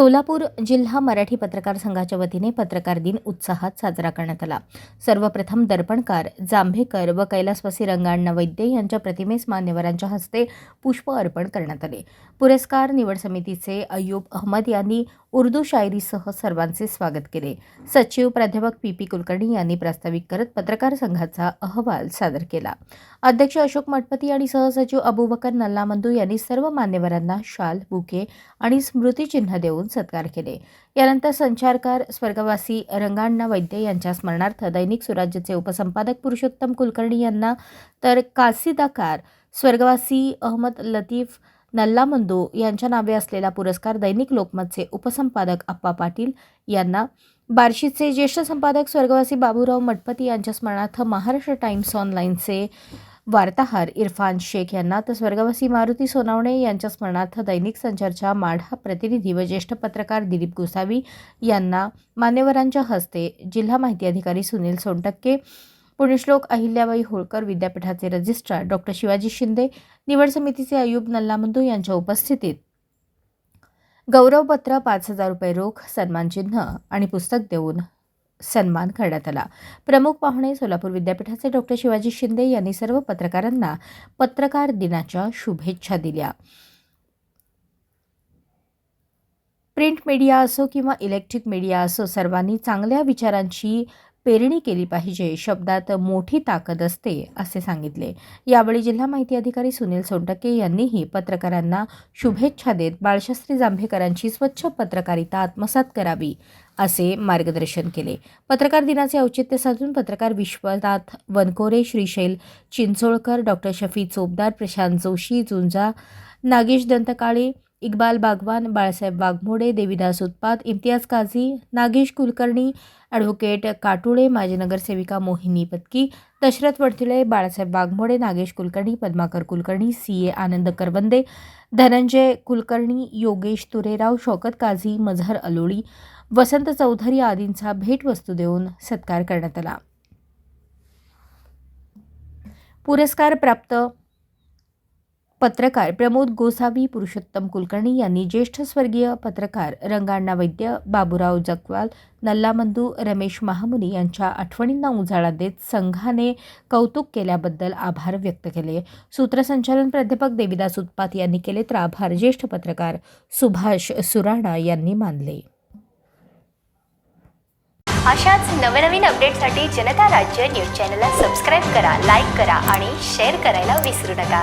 सोलापूर जिल्हा मराठी पत्रकार संघाच्या वतीने पत्रकार दिन उत्साहात साजरा करण्यात आला. सर्वप्रथम दर्पणकार जांभेकर व कैलासवासी रंगाण्णा वैद्य यांच्या प्रतिमेस मान्यवरांच्या हस्ते पुष्प अर्पण करण्यात आले. पुरस्कार निवड समितीचे अय्यूब अहमद यांनी उर्दू शायरीसह सर्वांचे स्वागत केले. सचिव प्राध्यापक पी पी कुलकर्णी यांनी प्रास्ताविक करत पत्रकार संघाचा अहवाल सादर केला. अध्यक्ष अशोक मठपती आणि सहसचिव अबुबकर नल्लामंदू यांनी सर्व मान्यवरांना शाल बुके आणि स्मृतिचिन्ह देऊन सत्कार केले. यानंतर संचारकार स्वर्गवासी रंगाण्णा वैद्य यांच्या स्मरणार्थ दैनिक सुराज्यचे उपसंपादक पुरुषोत्तम कुलकर्णी यांना तर कासिदाकार स्वर्गवासी अहमद लतीफ नल्लामंदो यांच्या नावे असलेला पुरस्कार दैनिक लोकमतचे उपसंपादक आप्पा पाटील यांना. बार्शीचे ज्येष्ठ संपादक स्वर्गवासी बाबूराव मठपती यांच्या स्मरणार्थ महाराष्ट्र टाइम्स ऑनलाईनचे वार्ताहर इरफान शेख यांना तर स्वर्गवासी मारुती सोनावणे यांच्या स्मरणार्थ दैनिक संचारच्या माढा प्रतिनिधी व ज्येष्ठ पत्रकार दिलीप गोसावी यांना मान्यवरांच्या हस्ते जिल्हा माहिती अधिकारी सुनील सोनटक्के पुण्यश्लोक अहिल्याबाई होळकर विद्यापीठाचे रजिस्ट्रार डॉक्टर शिवाजी शिंदे निवड समितीचे अयूब नल्लामंदू यांच्या उपस्थितीत. गौरवपत्र पाच हजार रुपये रोख सन्मानचिन्ह आणि पुस्तक देऊन सन्मान करण्यात आला. प्रमुख पाहुणे सोलापूर विद्यापीठाचे डॉक्टर शिवाजी शिंदे यांनी सर्व पत्रकारांना पत्रकार दिनाच्या शुभेच्छा दिल्या. प्रिंट मीडिया असो किंवा इलेक्ट्रिक मीडिया असो सर्वांनी चांगल्या विचारांची पेरणी केली पाहिजे शब्दात मोठी ताकद असते असे सांगितले. यावेळी जिल्हा माहिती अधिकारी सुनील सोनटके यांनीही पत्रकारांना शुभेच्छा देत बाळशास्त्री जांभेकरांची स्वच्छ पत्रकारिता आत्मसात करावी असे मार्गदर्शन केले. पत्रकार दिनाचे औचित्य साधून पत्रकार विश्वनाथ वनकोरे श्रीशैल चिंचोळकर डॉक्टर शफी चोपदार प्रशांत जोशी जुंजा नागेश दंतकाळे इक्बाल बागवान बाळासाहेब वाघमोडे देविदास उत्पात इम्तियाज काझी नागेश कुलकर्णी ॲडव्होकेट काटुळे माजी नगरसेविका मोहिनी पत्की दशरथ वडथिळे बाळासाहेब वाघमोडे नागेश कुलकर्णी पद्माकर कुलकर्णी सी ए आनंद करवंदे धनंजय कुलकर्णी योगेश तुरेराव शौकत काझी मझहर अलोळी वसंत चौधरी आदींचा भेटवस्तू देऊन सत्कार करण्यात आला. पुरस्कार प्राप्त पत्रकार प्रमोद गोसावी पुरुषोत्तम कुलकर्णी यांनी ज्येष्ठ स्वर्गीय पत्रकार रंगाण्णा वैद्य बाबूराव जगवाल नल्लामंदू रमेश महामुनी यांच्या आठवणींना उजाळा देत संघाने कौतुक केल्याबद्दल आभार व्यक्त केले. सूत्रसंचालन प्राध्यापक देविदास उत्पात यांनी केले तर आभार. ज्येष्ठ पत्रकार सुभाष सुराणा यांनी मानले. अशाच नवनवीन अपडेटसाठी जनता राज्य न्यूज चॅनलला सबस्क्राईब करा लाईक करा आणि शेअर करायला विसरू नका.